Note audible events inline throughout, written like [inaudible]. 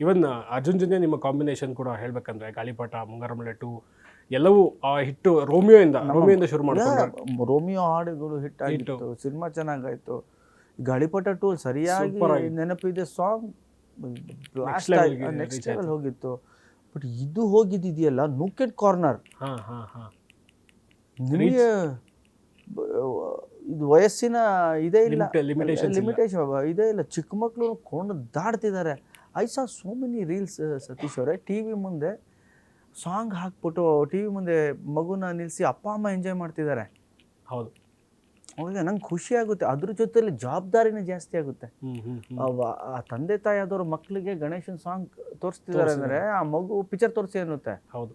ಇವನ್ ಅರ್ಜುನ್ ಜೊತೆ ನಿಮ್ಮ ಕಾಂಬಿನೇಷನ್ ಕೂಡ ಹೇಳ್ಬೇಕಂದ್ರೆ ಗಾಳಿಪಟ ಮುಂಗಾರಮಳೆ ಟು ಎಲ್ಲವೂ ಆ ಹಿಟ್ಟು ರೋಮಿಯೋ ಇಂದ ರೋಮಿಯೋ ಇಂದ ಶುರು ಮಾಡ್ತಾರೆ ರೋಮಿಯೋ ಹಾಡುಗಳು ಹಿಟ್ ಆಗಿತ್ತು ಸಿನಿಮಾ ಚೆನ್ನಾಗಾಯ್ತು. ಗಾಳಿಪಟ ಟು ಸರಿಯಾಗಿ. ನೆನಪಿದೆ ಸಾಂಗ್ ನೆಕ್ಸ್ಟ್ ಲೆವೆಲ್ ಹೋಗಿತ್ತು. ಬಟ್ ಇದು ಹೋಗಿದ್ದಿದೆಯಲ್ಲ ನೂಕೆಟ್ ಕಾರ್ನರ್ ಹಾ ಹಾ ಹಾ. ನಿಮಗೆ ಇದು ವಯಸ್ಸಿನ ಇದೇ ಇಲ್ಲ. ಲಿಮಿಟೇಷನ್ ಇದೇ ಇಲ್ಲ. ಚಿಕ್ಕ ಮಕ್ಕಳು ಕೊಂಡು ದಾಡ್ತಿದ್ದಾರೆ. I saw so many reels Satish ಅವರೇ. ಟಿ ವಿ ಮುಂದೆ ಸಾಂಗ್ ಹಾಕ್ಬಿಟ್ಟು ಟಿ ವಿ ಮುಂದೆ ಮಗುನ ನಿಲ್ಲಿಸಿ ಅಪ್ಪ ಅಮ್ಮ ಎಂಜಾಯ್ ಮಾಡ್ತಿದ್ದಾರೆ. ಹೌದು. ಅವ್ರಿಗೆ ನಂಗೆ ಖುಷಿ ಆಗುತ್ತೆ. ಅದ್ರ ಜೊತೆಲಿ ಜವಾಬ್ದಾರಿನೇ ಜಾಸ್ತಿ ಆಗುತ್ತೆ. ಆ ತಂದೆ ತಾಯಿ ಆದವ್ರ ಮಕ್ಕಳಿಗೆ ಗಣೇಶನ್ ಸಾಂಗ್ ತೋರಿಸ್ತಿದ್ದಾರೆ ಅಂದರೆ ಆ ಮಗು ಪಿಕ್ಚರ್ ತೋರಿಸಿ ಅನ್ನುತ್ತೆ. ಹೌದು.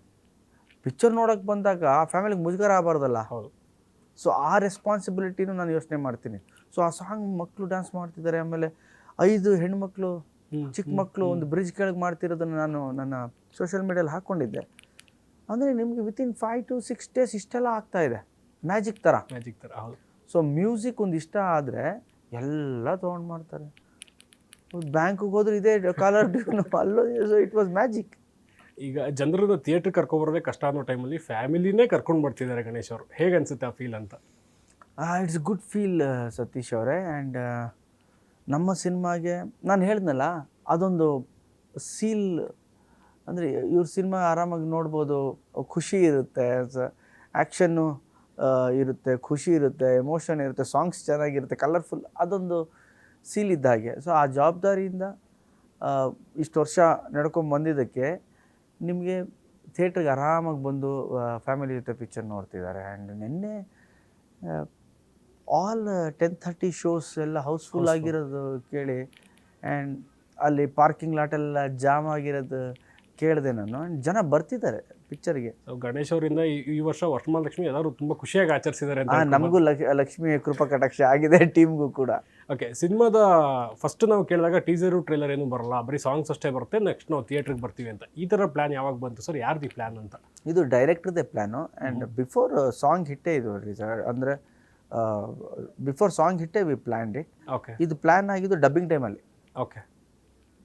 ಪಿಕ್ಚರ್ ನೋಡೋಕೆ ಬಂದಾಗ ಆ ಫ್ಯಾಮಿಲಿಗೆ ಮುಜುಗರ ಆಗಬಾರ್ದಲ್ಲ. ಹೌದು. ಸೊ ಆ ರೆಸ್ಪಾನ್ಸಿಬಿಲಿಟಿನೂ ನಾನು ಯೋಚನೆ ಮಾಡ್ತೀನಿ. ಸೊ ಆ ಸಾಂಗ್ ಮಕ್ಕಳು ಡ್ಯಾನ್ಸ್ ಮಾಡ್ತಿದ್ದಾರೆ ಆಮೇಲೆ ಐದು ಹೆಣ್ಮಕ್ಳು ಚಿಕ್ಕ ಮಕ್ಕಳು ಒಂದು ಬ್ರಿಡ್ಜ್ ಕೆಳಗೆ ಮಾಡ್ತಿರೋದನ್ನು ನಾನು ನನ್ನ ಸೋಷಿಯಲ್ ಮೀಡಿಯಲ್ಲಿ ಹಾಕ್ಕೊಂಡಿದ್ದೆ ಅಂದರೆ ನಿಮಗೆ within five to six days ಇಷ್ಟೆಲ್ಲ ಆಗ್ತಾ ಇದೆ. ಮ್ಯಾಜಿಕ್ ಥರ ಮ್ಯಾಜಿಕ್ ಥರ ಹೌದು. ಸೊ ಮ್ಯೂಸಿಕ್ ಒಂದು ಇಷ್ಟ ಆದರೆ ಎಲ್ಲ ತೊಗೊಂಡು ಮಾಡ್ತಾರೆ. ಬ್ಯಾಂಕಿಗೆ ಹೋದ್ರೆ ಇದೇ ಕಾಲರ್ ಟ್ಯೂನ್ ಅಲ್ಲೋ ಇಟ್ ವಾಸ್ ಮ್ಯಾಜಿಕ್ ಈಗ ಜನರನ್ನ ಥಿಯೇಟ್ರ್ ಕರ್ಕೊಂಬರೋದೇ ಕಷ್ಟ ಅನ್ನೋ ಟೈಮಲ್ಲಿ ಫ್ಯಾಮಿಲಿನೇ ಕರ್ಕೊಂಡು ಬರ್ತಿದ್ದಾರೆ ಗಣೇಶ್ ಅವರು. ಹೇಗೆ ಅನಿಸುತ್ತೆ ಆ ಫೀಲ್ ಅಂತ? ಇಟ್ಸ್ ಗುಡ್ ಫೀಲ್ ಸತೀಶ್ ಅವರೇ. ಆ್ಯಂಡ್ ನಮ್ಮ ಸಿನಿಮಾಗೆ ನಾನು ಹೇಳಿದ್ನಲ್ಲ, ಅದೊಂದು ಸೀಲ್ ಅಂದರೆ ಇವ್ರ ಸಿನಿಮಾ ಆರಾಮಾಗಿ ನೋಡ್ಬೋದು, ಖುಷಿ ಇರುತ್ತೆ ಆ್ಯಕ್ಷನ್ನು ಇರುತ್ತೆ, ಖುಷಿ ಇರುತ್ತೆ, ಎಮೋಷನ್ ಇರುತ್ತೆ, ಸಾಂಗ್ಸ್ ಚೆನ್ನಾಗಿರುತ್ತೆ ಕಲರ್ಫುಲ್ ಅದೊಂದು ಸೀಲ್ ಇದ್ದ ಹಾಗೆ. ಸೊ ಆ ಜವಾಬ್ದಾರಿಯಿಂದ ಇಷ್ಟು ವರ್ಷ ನಡ್ಕೊಂಡು ಬಂದಿದ್ದಕ್ಕೆ ನಿಮಗೆ ಥಿಯೇಟ್ರಿಗೆ ಆರಾಮಾಗಿ ಬಂದು ಫ್ಯಾಮಿಲಿ ಜೊತೆ ಪಿಕ್ಚರ್ ನೋಡ್ತಿದ್ದಾರೆ. ಆ್ಯಂಡ್ ನಿನ್ನೆ ಆಲ್ ಟೆನ್ ಥರ್ಟಿ ಶೋಸ್ ಎಲ್ಲ ಹೌಸ್ಫುಲ್ ಆಗಿರೋದು ಕೇಳಿ ಆ್ಯಂಡ್ ಅಲ್ಲಿ ಪಾರ್ಕಿಂಗ್ ಲಾಟೆಲ್ಲ ಜಾಮ್ ಆಗಿರೋದು ಕೇಳಿದೆ ನಾನು. ಆ್ಯಂಡ್ ಜನ ಬರ್ತಿದ್ದಾರೆ ಪಿಕ್ಚರ್ಗೆ ಸೊ ಗಣೇಶ್ ಅವರಿಂದ ಈ- ವರ್ಷ ವರಮಹಾಲಕ್ಷ್ಮಿ ಎಲ್ಲರೂ ತುಂಬ ಖುಷಿಯಾಗಿ ಆಚರಿಸಿದ್ದಾರೆ ಅಂತ ನಮಗೂ ಲಕ್ಷ ಲಕ್ಷ್ಮಿ ಕೃಪಾ ಕಟಾಕ್ಷ ಆಗಿದೆ ಟೀಮ್ಗೂ ಕೂಡ. ಓಕೆ ಸಿನಿಮಾದ ಫಸ್ಟ್ ನಾವು ಕೇಳಿದಾಗ ಟೀಸರು ಟ್ರೇಲರ್ ಏನು ಬರಲ್ಲ ಬರೀ ಸಾಂಗ್ಸ್ ಅಷ್ಟೇ ಬರುತ್ತೆ. ನೆಕ್ಸ್ಟ್ ನಾವು ಥಿಯೇಟ್ರಿಗೆ ಬರ್ತೀವಿ ಅಂತ. ಈ ಥರ ಪ್ಲಾನ್ ಯಾವಾಗ ಬಂತು ಸರ್ ಯಾರ್ದು ಪ್ಲಾನ್ ಅಂತ? ಇದು ಡೈರೆಕ್ಟ್ರದೇ ಪ್ಲ್ಯಾನು ಆ್ಯಂಡ್ ಬಿಫೋರ್ ಸಾಂಗ್ ಹಿಟ್ಟೇ ಇದು ಅಂದರೆ ಬಿಫೋರ್ ಸಾಂಗ್ ಹಿಟ್ಟೆ ವಿ ಪ್ಲ್ಯಾನ್ ಇಟ್ ಓಕೆ ಇದು ಪ್ಲ್ಯಾನ್ ಆಗಿದ್ದು ಡಬ್ಬಿಂಗ್ ಟೈಮಲ್ಲಿ ಓಕೆ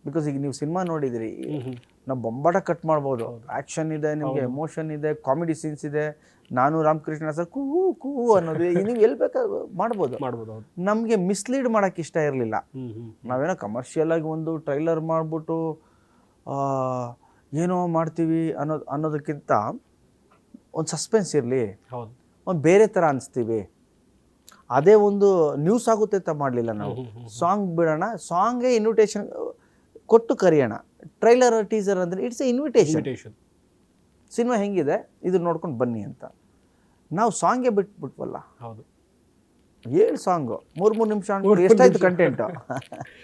ಬಿಕಾಸ್ ಈಗ ನೀವು ಸಿನಿಮಾ ನೋಡಿದಿರಿ ನಾವು ಬೊಂಬಾಟ ಕಟ್ ಮಾಡ್ಬೋದು. ಆ್ಯಕ್ಷನ್ ಇದೆ ನಿಮಗೆ ಎಮೋಷನ್ ಇದೆ ಕಾಮಿಡಿ ಸೀನ್ಸ್ ಇದೆ. ನಾನು ರಾಮಕೃಷ್ಣ ಸರ್ ಕೂ ಕೂ ಅನ್ನೋದು ನೀವು ಎಲ್ಲಿ ಬೇಕಾದ್ರೂ ಮಾಡ್ಬೋದು. ಮಾಡ್ಬೋದು ನಮಗೆ ಮಿಸ್ಲೀಡ್ ಮಾಡೋಕ್ಕೆ ಇಷ್ಟ ಇರಲಿಲ್ಲ. ನಾವೇನೋ ಕಮರ್ಷಿಯಲ್ ಆಗಿ ಒಂದು ಟ್ರೈಲರ್ ಮಾಡಿಬಿಟ್ಟು ಏನೋ ಮಾಡ್ತೀವಿ ಅನ್ನೋದು ಅನ್ನೋದಕ್ಕಿಂತ ಒಂದು ಸಸ್ಪೆನ್ಸ್ ಇರಲಿ. ಹೌದು. ಒಂದು ಬೇರೆ ಥರ ಅನಿಸ್ತೀವಿ. ಅದೇ ಒಂದು ನ್ಯೂಸ್ ಆಗುತ್ತೆ ಅಂತ ಮಾಡಲಿಲ್ಲ ನಾವು. ಸಾಂಗ್ ಬಿಡೋಣ. ಸಾಂಗೇ ಇನ್ವಿಟೇಷನ್ ಕೊಟ್ಟು ಕರೆಯೋಣ. ಟ್ರೈಲರ್ ಟೀಸರ್ ಅಂದರೆ ಇಟ್ಸ್ ಎ ಇನ್ವಿಟೇಷನ್ ಸಿನಿಮಾ ಹೆಂಗಿದೆ? ಇದು ನೋಡ್ಕೊಂಡು ಬನ್ನಿ ಅಂತ. ನಾವು ಸಾಂಗೇ ಬಿಟ್ಬಿಟ್ವಲ್ಲ. ಹೌದು. ಏಳು ಸಾಂಗು ಮೂರು ಮೂರು ನಿಮಿಷ ಎಷ್ಟಾಯ್ತು ಕಂಟೆಂಟು [laughs]